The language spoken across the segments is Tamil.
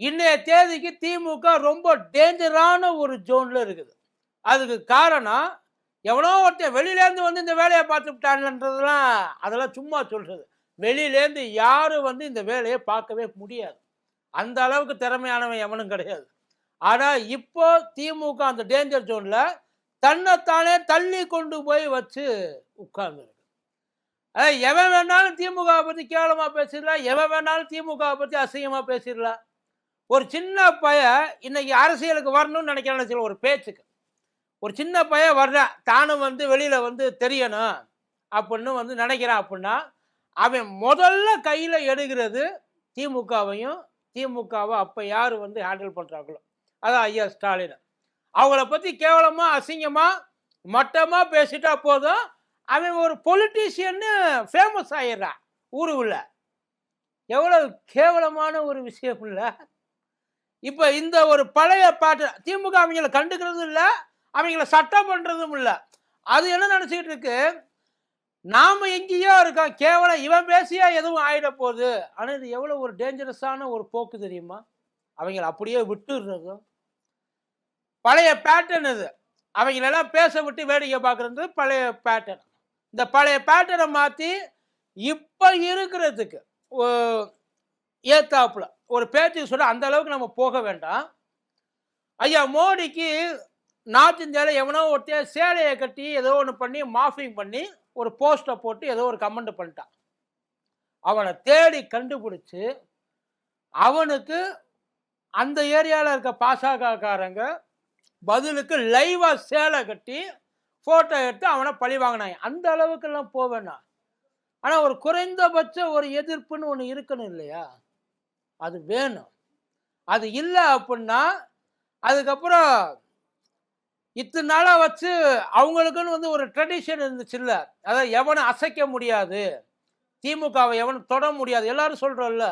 இன்றைய தேதிக்கு திமுக ரொம்ப டேஞ்சரான ஒரு ஜோன்ல இருக்குது. அதுக்கு காரணம் எவனோ ஒருத்தன் வெளியிலேருந்து வந்து இந்த வேலையை பார்த்துட்டான்றதுலாம் அதெல்லாம் சும்மா சொல்றது. வெளியிலேருந்து யாரும் வந்து இந்த வேலையை பார்க்கவே முடியாது. அந்த அளவுக்கு திறமையானவன் எவனும் கிடையாது. ஆனால் இப்போ திமுக அந்த டேஞ்சர் ஜோனில் தன்னைத்தானே தள்ளி கொண்டு போய் வச்சு உட்கார்ந்துருக்கு. அதாவது எவன் வேணாலும் திமுகவை பற்றி கேவலமாக பேசிடலாம் எவன் வேணாலும் திமுகவை பற்றி அசிங்கமாக பேசிடலாம். ஒரு சின்ன பைய இன்னைக்கு அரசியலுக்கு வரணும்னு நினைக்கிறான்னு சொல்ல ஒரு பேச்சுக்கு. ஒரு சின்ன பையன் வர்றான் தானும் வந்து வெளியில் வந்து தெரியணும் அப்படின்னு வந்து நினைக்கிறான் அப்படின்னா அவன் முதல்ல கையில் எடுக்கிறது திமுகவையும் திமுகவை அப்போ யார் வந்து ஹேண்டில் பண்ணுறாங்களோ அதான் ஐயா ஸ்டாலின். அவங்கள பற்றி கேவலமாக அசிங்கமாக மட்டமாக பேசிட்டா போதும். அவன் ஒரு பொலிட்டீஷியன்னு ஃபேமஸ் ஆயிடுறான் ஊருக்குள்ள. எவ்வளோ கேவலமான ஒரு விஷயம் இல்லை. இப்போ இந்த ஒரு பழைய பாட்டு திமுக அவங்கள கண்டுக்கிறதும் இல்லை அவங்கள சட்டம் பண்ணுறதும் இல்லை. அது என்ன நினச்சிக்கிட்டு இருக்கு? நாம எங்கேயோ இருக்கோம். கேவலம் இவன் பேசியா எதுவும் ஆயிட போகுது. ஆனால் இது எவ்வளோ ஒரு டேஞ்சரஸான ஒரு போக்கு தெரியுமா? அவங்கள அப்படியே விட்டுடுறதும் பழைய பேட்டர்ன் இது. அவங்களெல்லாம் பேச விட்டு வேடிக்கை பார்க்குறது பழைய பேட்டர்ன் இந்த பழைய பேட்டர்னை மாற்றி இப்போ இருக்கிறதுக்கு ஓ- ஏத்தாப்புல. ஒரு பேச்சுக்கு சொல்ல அந்த அளவுக்கு நம்ம போக வேண்டாம். ஐயா மோடிக்கு நார்த் இந்தியாவில் எவனோ ஒருத்தன் சேலையை கட்டி ஏதோ ஒன்று பண்ணி மாஃபிங் பண்ணி ஒரு போஸ்ட்டை போட்டு ஏதோ ஒரு கமெண்ட் பண்ணிட்டான். அவனை தேடி கண்டுபிடிச்சி அவனுக்கு அந்த ஏரியாவில் இருக்க பாசகக்காரங்க பதிலுக்கு லைவாக சேலை கட்டி ஃபோட்டோ எடுத்து அவனை பழி வாங்கினாங்க. அந்த அளவுக்கெல்லாம் போவேண்ணா ஆனால் ஒரு குறைந்தபட்ச ஒரு எதிர்ப்புன்னு ஒன்று இருக்கணும் இல்லையா? அது வேணும். அது இல்லை அப்படின்னா அதுக்கப்புறம் இத்தனை நாளாக வச்சு அவங்களுக்குன்னு வந்து ஒரு ட்ரெடிஷன் இருந்துச்சு இல்லை அதாவது எவனை அசைக்க முடியாது. திமுகவை எவனும் தொட முடியாது. எல்லாரும் சொல்கிறோம்ல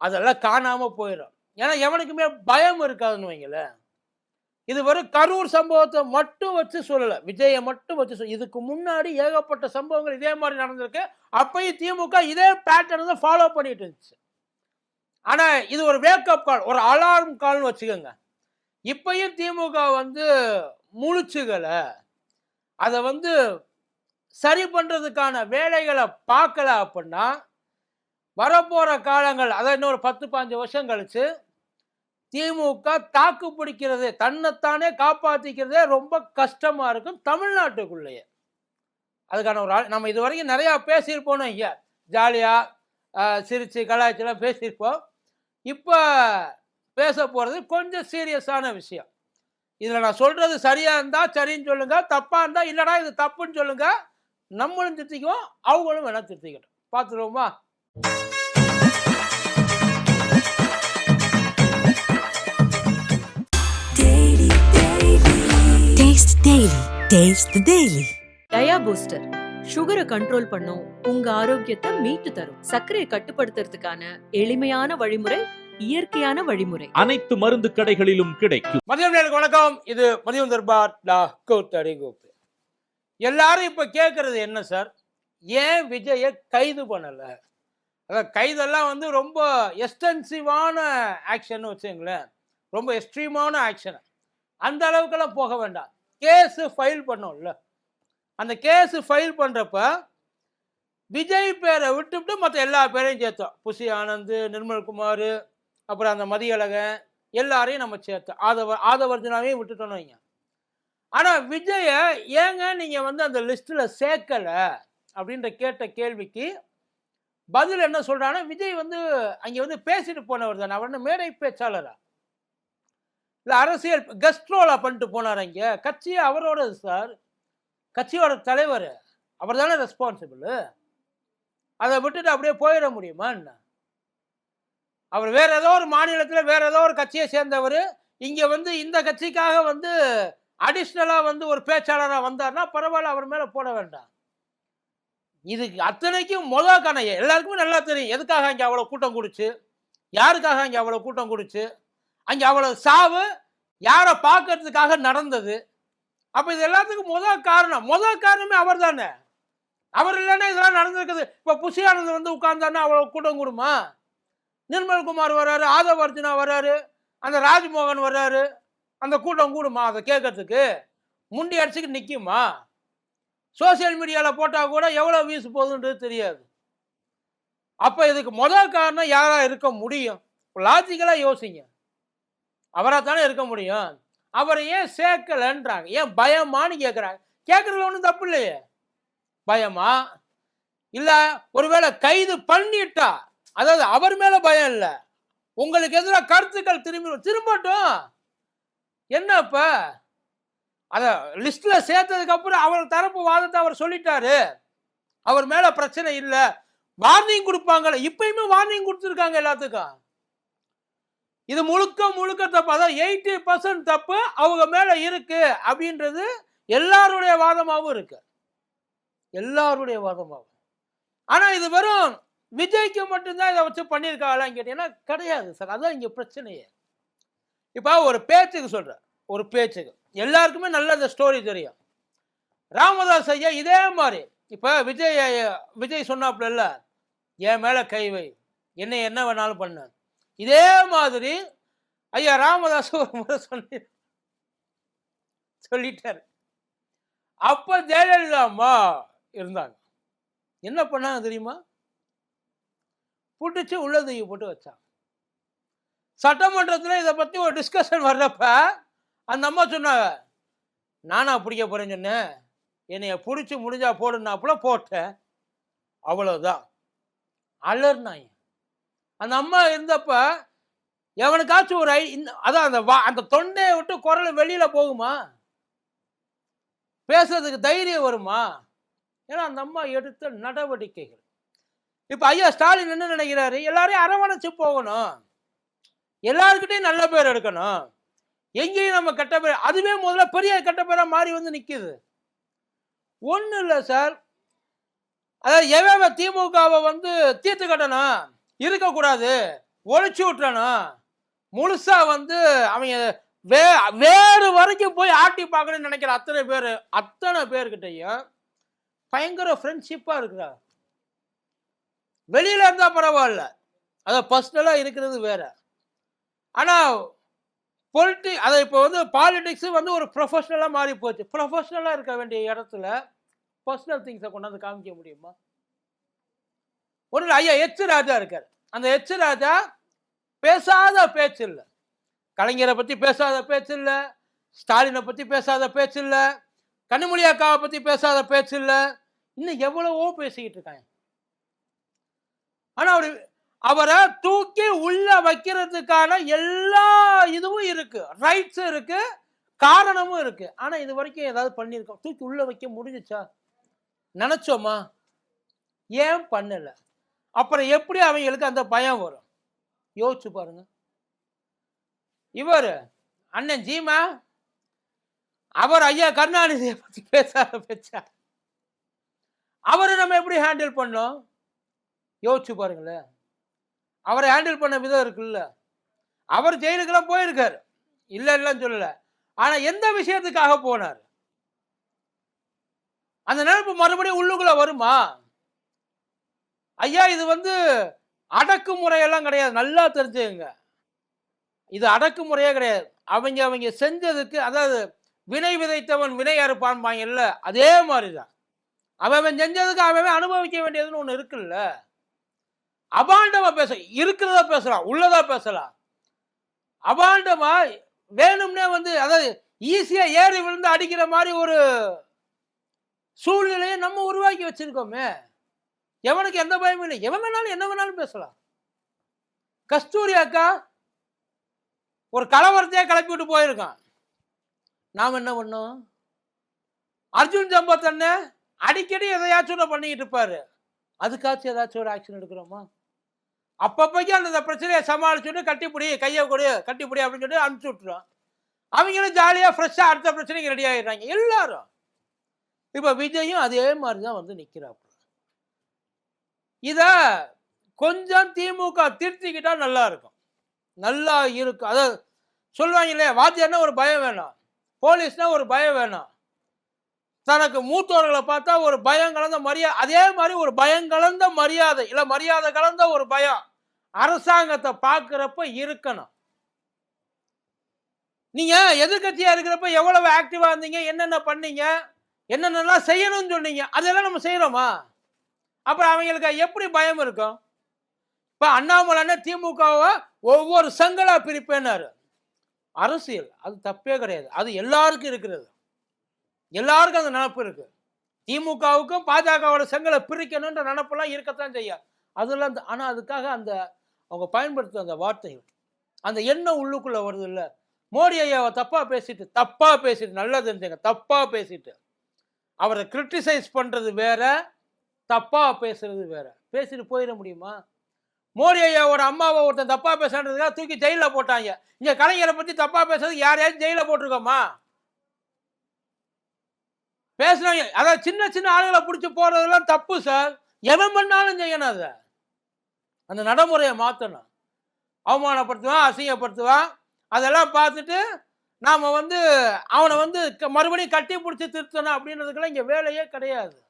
அதெல்லாம் காணாமல் போயிடும் ஏன்னா எவனுக்குமே பயம் இருக்காதுன்னு வைங்களேன். இது வரும் கரூர் சம்பவத்தை மட்டும் வச்சு சொல்லலை. விஜயை மட்டும் வச்சு சொல்ல இதுக்கு முன்னாடி ஏகப்பட்ட சம்பவங்கள் இதே மாதிரி நடந்திருக்கு. அப்பயும் திமுக இதே பேட்டர்ன் தான் ஃபாலோ பண்ணிட்டு இருந்துச்சு. ஆனால் இது ஒரு வேக்கப் கால் ஒரு அலாரம் கால்னு வச்சுக்கோங்க. இப்பயும் திமுக வந்து முழிச்சுகளை அதை வந்து சரி பண்ணுறதுக்கான வேலைகளை பார்க்கல அப்படின்னா வரப்போகிற காலங்கள் அதை இன்னொரு பத்து பாஞ்சு வருஷம் கழிச்சு திமுக தாக்கு பிடிக்கிறது தன்னைத்தானே காப்பாற்றிக்கிறதே ரொம்ப கஷ்டமாக இருக்கும் தமிழ்நாட்டுக்குள்ளேயே. அதுக்கான ஒரு ஆள் நம்ம இது வரைக்கும் நிறையா பேசியிருப்போம் ஐயா ஜாலியாக சிரித்து கலாய்ச்சிலாம் பேசியிருப்போம். இப்போ பேச போகிறது கொஞ்சம் சீரியஸான விஷயம். இதில் நான் சொல்கிறது சரியாக இருந்தால் சரின்னு சொல்லுங்கள் தப்பாக இருந்தால் இல்லைடா இது தப்புன்னு சொல்லுங்கள் நம்மளும் திருத்திக்குவோம் அவங்களும் வேணால் திருத்திக்கட்டும். பார்த்துருவோமா. டயா பூஸ்டர் சுகரை கண்ட்ரோல் பண்ணும் உங்க ஆரோக்கியத்தை மீட்டு தரும். சர்க்கரையை கட்டுப்படுத்துறதுக்கான எளிமையான வழிமுறை இயற்கையான வழிமுறை. அனைத்து மருந்து கடைகளிலும் கிடைக்கும். மதியம் வணக்கம். இது மதியம் தர்பார் லா கூத்தடி கூப்பு எல்லாரும் இப்போ கேட்குறது என்ன சார்? ஏன் விஜயை கைது பண்ணலை? அதான் கைதெல்லாம் வந்து ரொம்ப எக்ஸ்டென்சிவான ஆக்ஷன் வச்சுங்களேன். ரொம்ப எக்ஸ்ட்ரீமான ஆக்ஷன் அந்த அளவுக்கெல்லாம் போக வேண்டாம். கேஸு ஃபைல் பண்ணோம்ல. அந்த கேஸு ஃபைல் பண்ணுறப்ப விஜய் பேரை விட்டுவிட்டு மற்ற எல்லா பேரையும் சேர்த்தோம். புசி ஆனந்த் நிர்மல்குமார் அப்புறம் அந்த மதியழகன் எல்லாரையும் நம்ம சேர்த்து. ஆதவ ஆதவர்ஜனாவையும் விட்டுட்டோம்னு வைங்க. ஆனால் விஜய ஏங்க நீங்கள் வந்து அந்த லிஸ்ட்டில் சேர்க்கலை? அப்படின்ற கேட்ட கேள்விக்கு பதில் என்ன சொல்கிறான்னா விஜய் வந்து அங்கே வந்து பேசிட்டு போனவர் தானே. அவர் என்ன மேடை பேச்சாளரா? இல்லை அரசியல் கெஸ்ட்ரோலாக பண்ணிட்டு போனார் அங்கே கட்சியே அவரோட சார் கட்சியோட தலைவர் அவர் தானே ரெஸ்பான்சிபிள் அதை விட்டுட்டு அப்படியே போயிட முடியுமா என்ன? அவர் வேற ஏதோ ஒரு மாநிலத்தில் வேற ஏதோ ஒரு கட்சியை சேர்ந்தவர். இங்கே வந்து இந்த கட்சிக்காக வந்து அடிஷ்னலாக வந்து ஒரு பேச்சாளராக வந்தார்னா பரவாயில்ல அவர் மேலே போட வேண்டாம். இதுக்கு அத்தனைக்கும் முத கணையை. எல்லாருக்குமே நல்லா தெரியும். எதுக்காக அங்கே அவ்வளோ கூட்டம் கூடுச்சு? யாருக்காக அங்கே அவ்வளோ கூட்டம் கூடுச்சு? அங்கே அவ்வளோ சாவு யாரை பார்க்கறதுக்காக நடந்தது? அப்போ இது எல்லாத்துக்கும் முத காரணம். முத காரணமே அவர் தானே. அவர் இல்லைன்னா இதெல்லாம் நடந்திருக்குது. இப்போ புஷியானது வந்து உட்கார்ந்தாருன்னா அவ்வளோ கூட்டம் கூடுமா? நிர்மல்குமார் வர்றாரு ஆதவ அர்ஜுனா வர்றாரு அந்த ராஜ்மோகன் வர்றாரு அந்த கூட்டம் கூடுமா அதை கேட்கறதுக்கு? முண்டி அடிச்சுக்கு நிற்குமா சோசியல் மீடியாவில் போட்டால் கூட எவ்வளோ வீசு போகுதுன்றது தெரியாது. அப்போ இதுக்கு முதல் காரணம் யாராக இருக்க முடியும்? லாஜிக்கலாக யோசிங்க. அவராக தானே இருக்க முடியும். அவரை ஏன் சேர்க்கலன்றாங்க. ஏன் பயமான்னு கேட்குறாங்க கேட்குறதுல ஒன்றும் தப்பு இல்லையே. பயமா? இல்லை ஒருவேளை கைது பண்ணிட்டா அதாவது அவர் மேலே பயம் இல்லை. உங்களுக்கு எதிராக கருத்துக்கள் திரும்பி திரும்பட்டும். என்ன இப்போ அதை லிஸ்ட்டில் சேர்த்ததுக்கு அப்புறம் அவர் தரப்பு வாதத்தை அவர் சொல்லிட்டாரு. அவர் மேலே பிரச்சனை இல்லை. வார்னிங் கொடுப்பாங்கல்ல. இப்பயுமே வார்னிங் கொடுத்துருக்காங்க எல்லாத்துக்கும். இது முழுக்க முழுக்க தப்பு. அதான் எயிட்டி பர்சன்ட் தப்பு. அவங்க மேலே இருக்கு அப்படின்றது எல்லாருடைய வாதமாகவும் இருக்கு. எல்லாருடைய வாதமாகவும் ஆனால் இது வெறும் விஜய்க்கு மட்டும்தான் இதை வச்சு பண்ணியிருக்காங்களான்னு கேட்டீங்கன்னா கிடையாது சார். அதான் இங்கே பிரச்சனையே. இப்போ ஒரு பேச்சுக்கு சொல்கிறேன் ஒரு பேச்சுக்கு. எல்லாருக்குமே நல்ல அந்த ஸ்டோரி தெரியும். ராமதாஸ் ஐயா இதே மாதிரி. இப்போ விஜய் ஐயா- விஜய் சொன்னாப்புல என் மேலே கை வை. என்ன என்ன வேணாலும் பண்ணு. இதே மாதிரி ஐயா ராமதாஸ் ஒரு முறை சொல்லி சொல்லிட்டாரு. அப்போ ஜெயலலிதா அம்மா இருந்தாங்க. என்ன பண்ணாங்க தெரியுமா? பிடிச்சி உள்ள தூக்கி போட்டு வச்சாங்க. சட்டமன்றத்தில் இதை பற்றி ஒரு டிஸ்கஷன் வர்றப்ப அந்த அம்மா சொன்னாங்க நானா பிடிக்க போகிறேன்னு சொன்னேன் என்னைய பிடிச்சி முடிஞ்சா போடுனாப்புல போட்டேன். அவ்வளோதான் அலர்னாங்க அந்த அம்மா இருந்தப்ப எவனுக்காச்சும் ஒரு ஐ இந்த- அதான் அந்த வா அந்த தொண்டையை விட்டு குரல் வெளியில் போகுமா? பேசுறதுக்கு தைரியம் வருமா? ஏன்னா அந்த அம்மா எடுத்த நடவடிக்கைகள். இப்ப ஐயா ஸ்டாலின் என்ன நினைக்கிறாரு? எல்லாரையும் அரவணைச்சு போகணும். எல்லாருக்கிட்டையும் நல்ல பேர் எடுக்கணும். எங்கேயும் நம்ம கெட்ட பேர் அதுவே முதல்ல பெரிய கெட்ட பேரா மாறி வந்து நிக்குது. ஒன்றும் இல்லை சார். அதாவது எவன் திமுகவை வந்து தீர்த்து கட்டணும். இருக்கக்கூடாது. ஒழிச்சு விட்டுறணும். முழுசா வந்து அவங்க வே வேறு வரைக்கும் போய் ஆட்டி பார்க்கணும்னு நினைக்கிற அத்தனை பேர் அத்தனை பேர்கிட்டையும் பயங்கர ஃப்ரெண்ட்ஷிப்பாக இருக்கிறார் வெளியில இருந்தால் பரவாயில்ல. அதை பர்சனலாக இருக்கிறது வேற. ஆனால் பொலிட்டி அதை இப்போ வந்து பாலிடிக்ஸு வந்து ஒரு ப்ரொஃபஷ்னலாக மாறி போச்சு. ப்ரொஃபஷ்னலாக இருக்க வேண்டிய இடத்துல பர்சனல் திங்ஸை கொண்டாந்து காமிக்க முடியுமா? ஒன்றும் ஐயா எச்சு ராஜா இருக்கார். அந்த எச்சு ராஜா பேசாத பேச்சு இல்லை. கலைஞரை பற்றி பேசாத பேச்சு இல்லை. ஸ்டாலினை பற்றி பேசாத பேச்சு இல்லை. கனிமொழி அக்காவை பற்றி பேசாத பேச்சு இல்லை. இன்னும் எவ்வளவோ பேசிக்கிட்டு இருக்காங்க. ஆனால் அவர் அவரை தூக்கி உள்ள வைக்கிறதுக்கான எல்லா இதுவும் இருக்கு. ரைட்ஸும் இருக்கு காரணமும் இருக்கு. ஆனா இது வரைக்கும் ஏதாவது பண்ணியிருக்கோம். தூக்கி உள்ள வைக்க முடிஞ்சுச்சா? நினைச்சோமா? ஏன் பண்ணல? அப்புறம் எப்படி அவங்களுக்கு அந்த பயம் வரும்? யோசிச்சு பாருங்க. இவர் அண்ணன் ஜீமா அவர் ஐயா கருணாநிதியை பற்றி பேச ஆரம்பிச்சார். அவரை நம்ம எப்படி ஹேண்டில் பண்ணோம்? யோசிச்சு பாருங்களேன். அவரை ஹேண்டில் பண்ண விதம் இருக்குல்ல. அவர் ஜெயிலுக்கெல்லாம் போயிருக்கார். இல்லை இல்லைன்னு சொல்லலை. ஆனால் எந்த விஷயத்துக்காக போனார்? அந்த நினைப்பு மறுபடியும் உள்ளுக்குள்ள வருமா? ஐயா இது வந்து அடக்குமுறையெல்லாம் கிடையாது. நல்லா தெரிஞ்சுங்க இது அடக்குமுறையே கிடையாது. அவங்க அவங்க செஞ்சதுக்கு அதாவது வினை விதைத்தவன் வினை அறுப்பான்பாங்க இல்லை அதே மாதிரிதான். அவன் அவன் செஞ்சதுக்கு அவன் அனுபவிக்க வேண்டியதுன்னு ஒன்று இருக்குல்ல. அபாண்டமா பேச இருக்கிறதா பேசலாம் உள்ளதா பேசலாம். அபாண்டமா வேணும்னே வந்து அதாவது ஈஸியா ஏறி விழுந்து அடிக்கிற மாதிரி ஒரு சூழ்நிலையை நம்ம உருவாக்கி வச்சிருக்கோமே. எவனுக்கு எந்த பயமும் இல்லை. எவன் வேணாலும் என்ன வேணாலும் பேசலாம். கஸ்தூரி அக்கா ஒரு கலவரத்தையே கிளப்பி விட்டு போயிருக்கான். நாம் என்ன பண்ணோம்? அர்ஜுன் சம்பத் அண்ணன் அடிக்கடி எதையாச்சும் பண்ணிக்கிட்டு இருப்பாரு. அதுக்காச்சும் ஏதாச்சும் ஒரு ஆக்ஷன் எடுக்கிறோமா? அப்பப்போக்கி அந்த பிரச்சனையை சமாளிச்சுட்டு கட்டிப்பிடி கையை கொடு கட்டிப்பிடி அப்படின்னு சொல்லிட்டு அனுப்பிச்சு விட்டுரும். அவங்களும் ஜாலியாக ஃப்ரெஷ்ஷாக அடுத்த பிரச்சனைக்கு ரெடி ஆகிடுறாங்க எல்லாரும். இப்போ விஜயும் அதே மாதிரி தான் வந்து நிற்கிறாப்புல இதை கொஞ்சம் திமுக திருத்திக்கிட்டால் நல்லா இருக்கும். நல்லா இருக்கும் அதாவது சொல்லுவாங்க இல்லையா? வாத்தியார்னா ஒரு பயம் வேணும். போலீஸ்னால் ஒரு பயம் வேணும். தனக்கு மூத்தவர்களை பார்த்தா ஒரு பயம் கலந்த மரியாதை அதே மாதிரி ஒரு பயம் கலந்த மரியாதை இல்லை மரியாதை கலந்த ஒரு பயம். அரசாங்கத்தை பார்க்குறப்ப இருக்கணும். நீங்க எதிர்க்கட்சியா இருக்கிறப்ப எவ்வளவு ஆக்டிவா இருந்தீங்க என்னென்ன பண்ணீங்க என்னென்னலாம் செய்யணும்னு சொன்னீங்க அதெல்லாம் நம்ம செய்யறோமா? அப்புறம் அவங்களுக்கு எப்படி பயம் இருக்கும்? இப்போ அண்ணாமலைன்னா திமுகவை ஒவ்வொரு சங்கலா பிரிப்பேன்னாரு. அரசியல் அது தப்பே கிடையாது. அது எல்லாருக்கும் இருக்கிறது. எல்லாருக்கும் அந்த நினப்பு இருக்கு. திமுகவுக்கும் பாஜகவோட செங்கலை பிரிக்கணுன்ற நினப்பெல்லாம் இருக்கத்தான் செய்யும். அதெல்லாம் அந்த- ஆனால் அதுக்காக அந்த அவங்க பயன்படுத்துகிற அந்த வார்த்தைகள். அந்த எண்ணம் உள்ளுக்குள்ள வருது இல்லை மோடி ஐயாவை தப்பா பேசிட்டு தப்பா பேசிட்டு நல்லா தெரிஞ்சுங்க தப்பா பேசிட்டு. அவரை கிரிட்டிசைஸ் பண்றது வேற தப்பா பேசுறது வேற. பேசிட்டு போயிட முடியுமா? மோடி ஐயாவோட அம்மாவை ஒருத்தன் தப்பா பேசுறதுக்காக தூக்கி ஜெயில போட்டாங்க. இங்க கலைஞரை பத்தி தப்பா பேசுறது யாரையாச்சும் ஜெயில போட்டிருக்கோமா? பேசுகிறாங்க அதாவது சின்ன சின்ன ஆளுகளை பிடிச்சி போறதெல்லாம் தப்பு சார் எவன் பண்ணாலும் செய்யணும் அதை. அந்த நடைமுறையை மாற்றணும் அவமானப்படுத்துவான் அசிங்கப்படுத்துவான். அதெல்லாம் பார்த்துட்டு நாம் வந்து அவனை வந்து க- மறுபடியும் கட்டி பிடிச்சி திருத்தணும் அப்படின்றதுக்கெல்லாம் இங்கே வேலையே கிடையாது.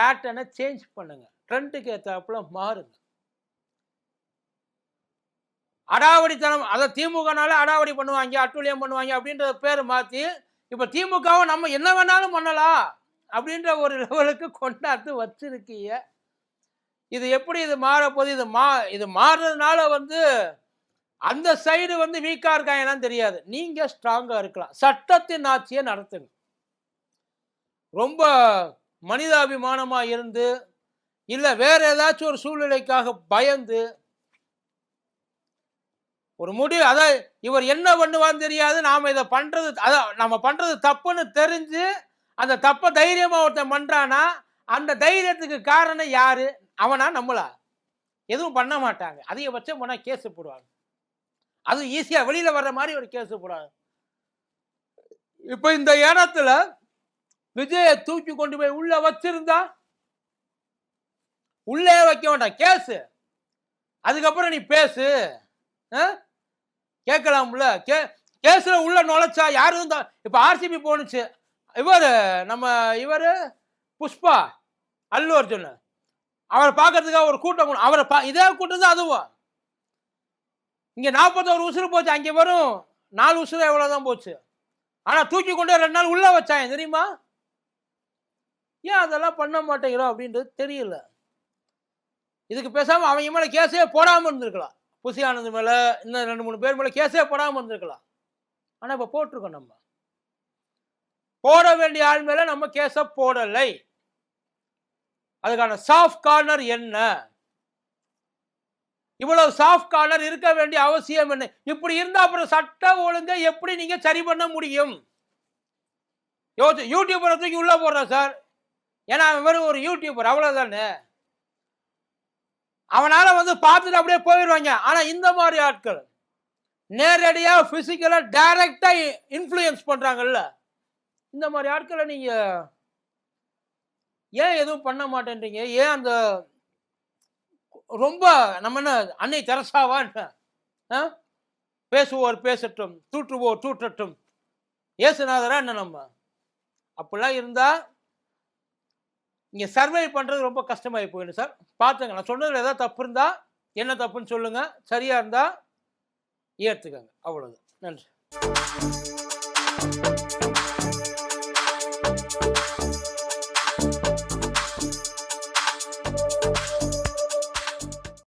பேட்டர்னை சேஞ்ச் பண்ணுங்க. ட்ரெண்டுக்கு ஏற்றாப்புல மாறுங்க. அடாவடித்தனம் அதை திமுகனால அடாவடி பண்ணுவாங்க அட்டூழியம் பண்ணுவாங்க அப்படின்றத பேர் மாற்றி இப்போ திமுகவை நம்ம என்ன வேணாலும் பண்ணலாம் அப்படின்ற ஒரு லெவலுக்கு கொண்டாந்து வச்சிருக்கீங்க. இது எப்படி இது மாறப்போகுது? இது மா இது மாறுறதுனால வந்து அந்த சைடு வந்து வீக்காக இருக்காங்கன்னு தெரியாது. நீங்கள் ஸ்ட்ராங்காக இருக்கலாம். சட்டத்தின் ஆட்சியை நடத்துங்க. ரொம்ப மனிதாபிமானமாக இருந்து இல்லை வேறு ஏதாச்சும் ஒரு சூழ்நிலைக்காக பயந்து ஒரு முடிவு அதான் இவர் என்ன பண்ணுவான்னு தெரியாது. நாம் இதை பண்ணுறது அதான் நம்ம பண்ணுறது தப்புன்னு தெரிஞ்சு அந்த தப்பை தைரியமாக ஒருத்தன் பண்ணுறான்னா அந்த தைரியத்துக்கு காரணம் யாரு? அவனா நம்மளா. எதுவும் பண்ண மாட்டாங்க. அதிகபட்சம் போனால் கேஸ் போடுவாங்க. அது ஈஸியாக வெளியில் வர்ற மாதிரி ஒரு கேஸ் போடுவாங்க. இப்போ இந்த இடத்துல விஜயை தூக்கி கொண்டு போய் உள்ள வச்சிருந்தா? உள்ளே வைக்க வேண்டாம். கேஸு. அதுக்கப்புறம் நீ பேசு. ஆ? கேட்கலாம்ல. கே கேஸில் உள்ள நுழைச்சா யாரும் தான் இப்போ ஆர்சிபி போணுச்சு. இவர் நம்ம இவர் புஷ்பா அல்லு அர்ஜுன். அவரை பார்க்கறதுக்காக ஒரு கூட்டம் அவரை பா இதே கூட்டம் தான் அதுவும் இங்கே நாற்பத்தோரு உசுறு போச்சு அங்கே வரும் நாலு உசுறு எவ்வளோ தான் போச்சு? ஆனால் தூக்கி கொண்டு ரெண்டு நாள் உள்ளே வச்சாங்க தெரியுமா? ஏன் அதெல்லாம் பண்ண மாட்டேங்கிறோம் அப்படின்றது தெரியல. இதுக்கு பேசாமல் அவங்க மேலே கேஸே போடாமல் இருந்திருக்கலாம். புசி ஆனந்த் மேலே இன்னும் ரெண்டு மூணு பேர் மேலே கேஸே போடாமல் இருந்திருக்கலாம். ஆனால் இப்போ போட்டிருக்கோம் நம்ம. போட வேண்டிய ஆள் மேலே நம்ம கேஸை போடலை. அதுக்கான சாஃப்ட் கார்னர் என்ன? இவ்வளவு சாஃப்ட் கார்னர் இருக்க வேண்டிய அவசியம் என்ன? இப்படி இருந்தா அப்புறம் சட்ட ஒழுங்கை எப்படி நீங்க சரி பண்ண முடியும்? யோசி யூடியூபரை தூக்கி உள்ள போடுறேன் சார் ஏன்னா அவன் வெறும் ஒரு யூடியூபர் அவ்வளவுதானே? அவனால வந்து பார்த்துட்டு அப்படியே போயிடுவாங்க. ஆனா இந்த மாதிரி ஆட்கள் நேரடியா பிசிக்கலா டைரக்டா இன்ஃப்ளூயன்ஸ் பண்றாங்கல்ல. இந்த மாதிரி ஆட்களை நீங்க ஏன் எதுவும் பண்ண மாட்டேன்றீங்க? ஏன் அந்த ரொம்ப நம்ம என்ன அன்னை தெரசாவா என்ன? ஆ? பேசுவோர் பேசட்டும் தூற்றுவோர் தூற்றட்டும். ஏசுநாதரா என்ன நம்ம? அப்படிலாம் இருந்தால் இங்கே சர்வை பண்ணுறது ரொம்ப கஷ்டமாயி போயிடும் சார். பார்த்துங்க நான் சொன்னதில் ஏதாவது தப்பு இருந்தா என்ன தப்புன்னு சொல்லுங்கள் சரியாக இருந்தால் ஏற்றுக்கங்க அவ்வளவுதான். நன்றி.